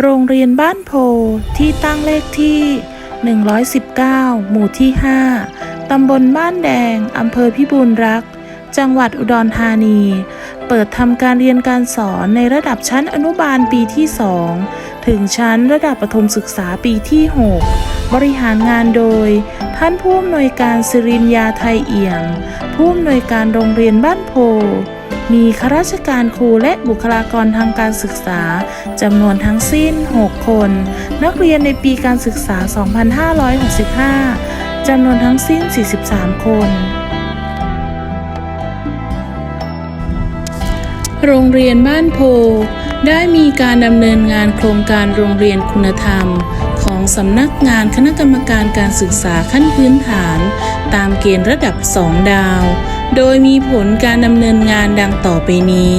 โรงเรียนบ้านโพที่ตั้งเลขที่ 119 หมู่ที่ 5 ตำบลบ้านแดง อำเภอพิบูลรักษ์จังหวัดอุดรธานี เปิดทำการเรียนการสอนในระดับชั้นอนุบาลปีที่ 2 ถึงชั้นระดับประถมศึกษาปีที่ 6 บริหารงานโดย ท่านผู้อำนวยการสิรินยาไทยเอี่ยม ผู้อำนวยการโรงเรียนบ้านโพ มีข้าราชการครูและบุคลากรทางการศึกษาจำนวนทั้งสิ้น 6 คน นักเรียนในปีการศึกษา 2565 จำนวนทั้งสิ้น 43 คน โรงเรียนบ้านโพ ได้มีการดำเนินงานโครงการโรงเรียนคุณธรรมของสำนักงานคณะกรรมการการศึกษาขั้นพื้นฐาน ตามเกณฑ์ระดับ 2 ดาว โดยมีผลการดำเนินงานดังต่อไปนี้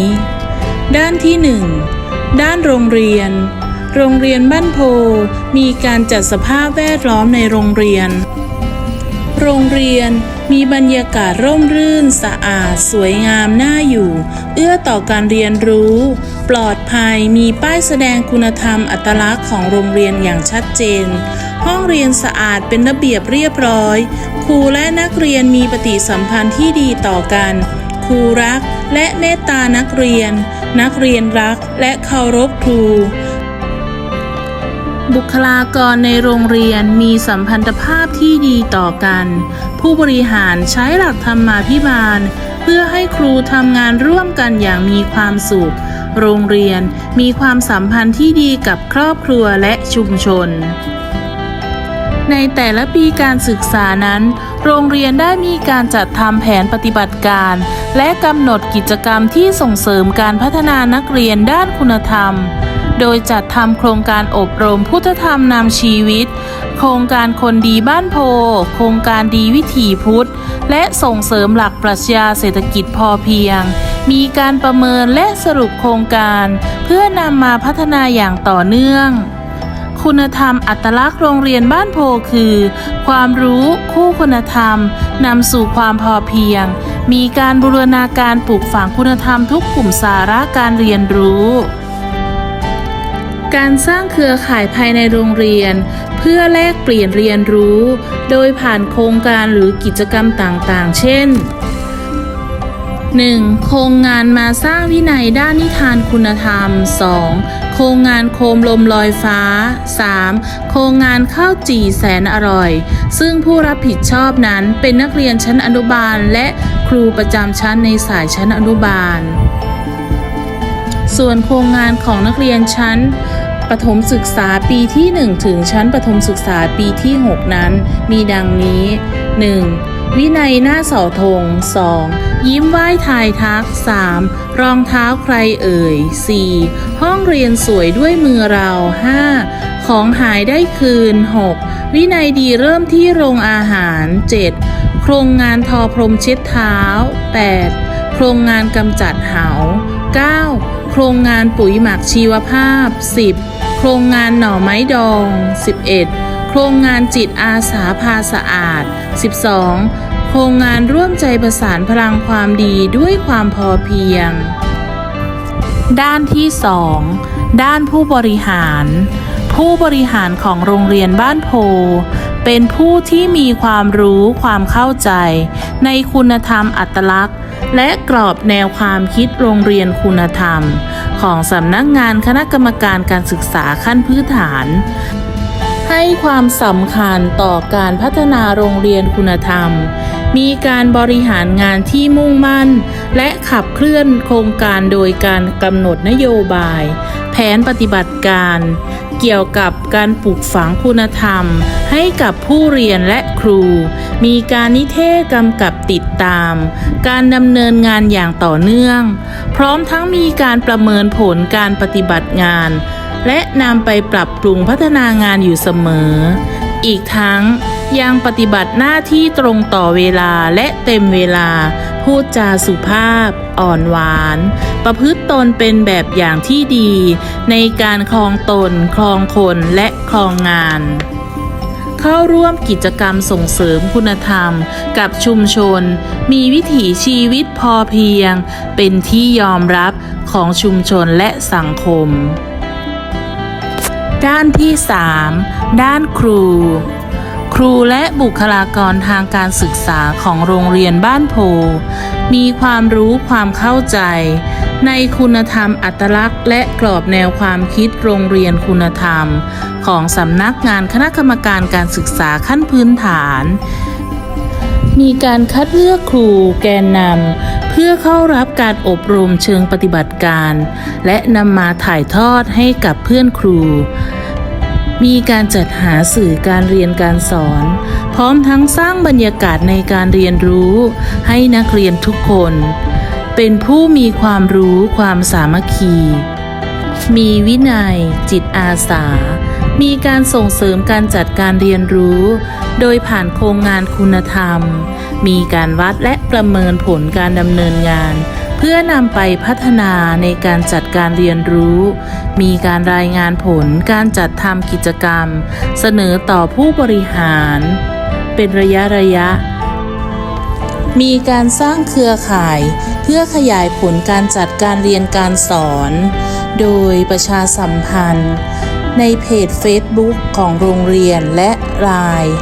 ด้านที่ 1 ด้านโรงเรียน โรงเรียนบ้านโพ มีการจัดสภาพแวดล้อมในโรงเรียน โรงเรียนมีบรรยากาศร่มรื่น สะอาด สวยงามน่าอยู่ เอื้อต่อการเรียนรู้ ปลอดภัยมีป้ายแสดงคุณธรรมอัตลักษณ์ของโรงเรียนอย่างชัดเจน ห้องเรียนสะอาดเป็นระเบียบเรียบร้อย ครูและนักเรียนมีปฏิสัมพันธ์ที่ดีต่อกัน ครูรักและเมตตานักเรียน นักเรียนรักและเคารพครู บุคลากรในโรงเรียนมีสัมพันธภาพที่ดีต่อกัน ผู้บริหารใช้หลักธรรมาภิบาล เพื่อให้ครูทำงานร่วมกันอย่างมีความสุข โรงเรียนมีความสัมพันธ์ที่ดีกับครอบครัวและชุมชน ในแต่ละปีการศึกษานั้น โรงเรียนได้มีการจัดทำแผนปฏิบัติการ และกำหนดกิจกรรมที่ส่งเสริมการพัฒนานักเรียนด้านคุณธรรม โดยจัดทำโครงการอบรมพุทธธรรมนำชีวิต โครงการคนดีบ้านโพ โครงการดีวิถีพุทธ และส่งเสริมหลักปรัชญาเศรษฐกิจพอเพียง มีการประเมินและสรุปโครงการ เพื่อนำมาพัฒนาอย่างต่อเนื่อง คุณธรรมอัตลักษณ์โรงเรียนบ้านโพคือ ความรู้คู่คุณธรรมนำสู่ความพอเพียง มีการบูรณาการปลูกฝังคุณธรรมทุกกลุ่มสาระการเรียนรู้การสร้างเครือข่ายภายในโรงเรียน เพื่อแลกเปลี่ยนเรียนรู้ โดยผ่านโครงการหรือกิจกรรมต่างๆ เช่น 1. โครงงานมาสร้างวินัยด้านนิทานคุณธรรม 2. โครงงานโคมลมลอยฟ้า 3. โครงงานข้าวจี่แสนอร่อย ซึ่งผู้รับผิดชอบนั้นเป็นนักเรียนชั้นอนุบาล และครูประจำชั้นในสายชั้นอนุบาล ส่วนโครงงานของนักเรียนชั้นประถมศึกษาปีที่ 1 ถึงชั้นประถมศึกษาปีที่ 6 นั้น มีดังนี้ 1. วินัยหน้าเสาธง 2. ยิ้มไหว้ทายทัก 3. รองเท้าใครเอ่ย 4. ห้องเรียนสวยด้วยมือเรา 5. ของหายได้คืน 6. วินัยดีเริ่มที่โรงอาหาร 7. โครงงานทอพรมเช็ดเท้า 8. โครงงานกำจัดเหา 9. โครงงานปุ๋ยหมักชีวภาพ 10. โครงงานหน่อไม้ดอง 11. โครงงานจิตอาสาพาสะอาด 12. โครงงานร่วมใจประสานพลังความดีด้วยความพอเพียง ด้านที่ 2 ด้านผู้บริหาร ผู้บริหารของโรงเรียนบ้านโพ เป็นผู้ที่มีความรู้ความเข้าใจ ในคุณธรรมอัตลักษณ์ และกรอบแนวความคิดโรงเรียนคุณธรรม ของสำนักงานคณะกรรมการการศึกษาขั้นพื้นฐาน ให้ความสำคัญต่อการพัฒนาโรงเรียนคุณธรรม มีการบริหารงานที่มุ่งมั่น และขับเคลื่อนโครงการโดยการกำหนดนโยบาย แผนปฏิบัติการ เกี่ยวกับการปลูกฝังคุณธรรม ให้กับผู้เรียนและครู มีการนิเทศกำกับติดตาม การดำเนินงานอย่างต่อเนื่อง พร้อมทั้งมีการประเมินผลการปฏิบัติงาน และนำไปปรับปรุงพัฒนางานอยู่เสมอ อีกทั้งยังปฏิบัติหน้าที่ตรงต่อเวลาและเต็มเวลา พูดจาสุภาพ อ่อนหวาน ประพฤติตนเป็นแบบอย่างที่ดี ในการคลองตน คลองคนและคลองงาน เข้าร่วมกิจกรรมส่งเสริมคุณธรรม กับชุมชน มีวิถีชีวิตพอเพียง เป็นที่ยอมรับของชุมชนและสังคม ด้านที่ 3 ด้านครู ครูและบุคลากรทางการศึกษาของโรงเรียนบ้านโพ มีความรู้ความเข้าใจ ในคุณธรรมอัตลักษณ์ และกรอบแนวความคิดโรงเรียนคุณธรรม ของสำนักงานคณะกรรมการการศึกษาขั้นพื้นฐาน มีการคัดเลือกครูแกนนำ พื่อเข้ารับการอบรมเชิงปฏิบัติการ และนำมาถ่ายทอดให้กับเพื่อนครู มีการจัดหาสื่อการเรียนการสอน พร้อมทั้งสร้างบรรยากาศในการเรียนรู้ ให้นักเรียนทุกคน เป็นผู้มีความรู้ความสามัคคี มีวินัย จิตอาสา มีการส่งเสริมการจัดการเรียนรู้ โดยผ่านโครงงานคุณธรรม มีการวัดและประเมินผลการดำเนินงาน เพื่อนำไปพัฒนาในการจัดการเรียนรู้ มีการรายงานผลการจัดทำกิจกรรม เสนอต่อผู้บริหาร เป็นระยะระยะ มีการสร้างเครือข่าย เพื่อขยายผลการจัดการเรียนการสอน โดยประชาสัมพันธ์ ในเพจ Facebook ของโรงเรียนและไลน์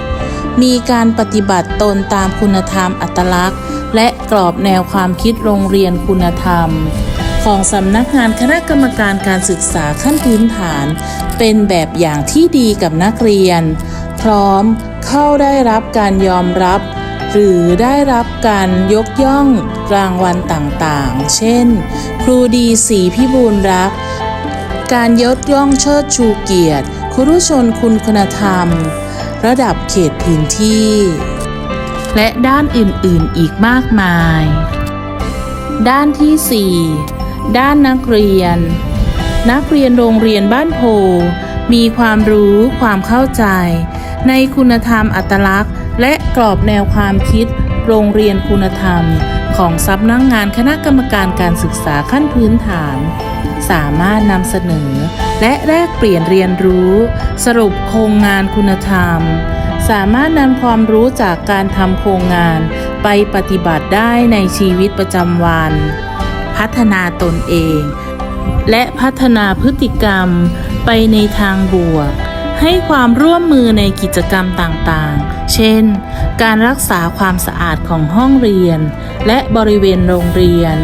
มีการปฏิบัติตนตามคุณธรรมอัตลักษณ์ และกรอบแนวความคิดโรงเรียนคุณธรรม ของสำนักงานคณะกรรมการการศึกษาขั้นพื้นฐาน เป็นแบบอย่างที่ดีกับนักเรียน พร้อมเข้าได้รับการยอมรับ หรือได้รับการยกย่องรางวัลต่างๆ เช่น ครูดีสีพิบูลรัก การยกย่องเชิดชูเกียรติครุชนคุณคุณธรรม ระดับเขตพื้นที่ และด้านอื่นๆอีกมากมาย ด้านที่ 4 ด้านนักเรียน นักเรียนโรงเรียนบ้านโพ มีความรู้ความเข้าใจ ในคุณธรรมอัตลักษณ์ และกรอบแนวความคิด โรงเรียนคุณธรรมของสำนักงงานคณะกรรมการการศึกษาขั้นพื้นฐาน สามารถนำเสนอ และแลกเปลี่ยนเรียนรู้ สรุปโครงงานคุณธรรม สามารถนำความรู้จากการทำโครงงานไปปฏิบัติได้ในชีวิตประจำวัน พัฒนาตนเอง และพัฒนาพฤติกรรมไปในทางบวก ให้ความร่วมมือในกิจกรรมต่างๆ เช่น การรักษาความสะอาดของห้องเรียน และบริเวณโรงเรียน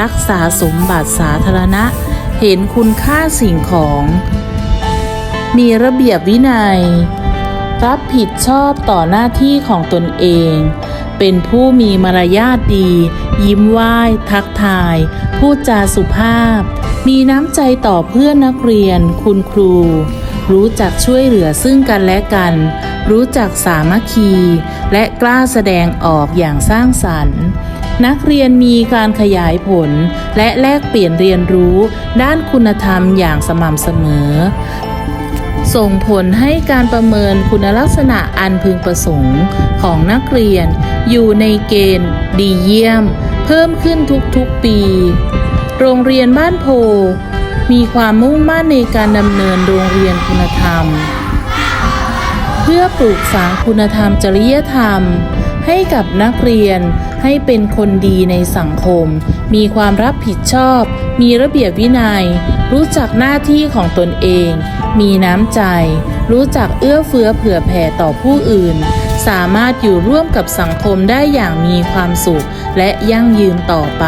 รักษาสมบัติสาธารณะ เห็นคุณค่าสิ่งของ มีระเบียบวินัย รับผิดชอบต่อหน้าที่ของตนเอง เป็นผู้มีมารยาทดี ยิ้มไหว้ ทักทาย พูดจาสุภาพ มีน้ำใจต่อเพื่อนนักเรียน คุณครู รู้จักช่วยเหลือซึ่งกันและกัน รู้จักสามัคคี และกล้าแสดงออกอย่างสร้างสรรค์ นักเรียนมีการขยายผล และแลกเปลี่ยนเรียนรู้ด้านคุณธรรมอย่างสม่ำเสมอ ส่งผลให้การประเมินคุณลักษณะอันพึงประสงค์ของนักเรียนอยู่ในเกณฑ์ ดีเยี่ยม เพิ่มขึ้นทุกๆปี โรงเรียนบ้านโพ มีความมุ่งมั่นในการดำเนินโรงเรียนคุณธรรม เพื่อปลูกฝังคุณธรรมจริยธรรม ให้กับนักเรียน ให้เป็นคนดีในสังคม มีความรับผิดชอบ มีระเบียบวินัย รู้จักหน้าที่ของตนเอง มีน้ำใจ รู้จักเอื้อเฟื้อเผื่อแผ่ต่อผู้อื่น สามารถอยู่ร่วมกับสังคมได้อย่างมีความสุข และยั่งยืนต่อไป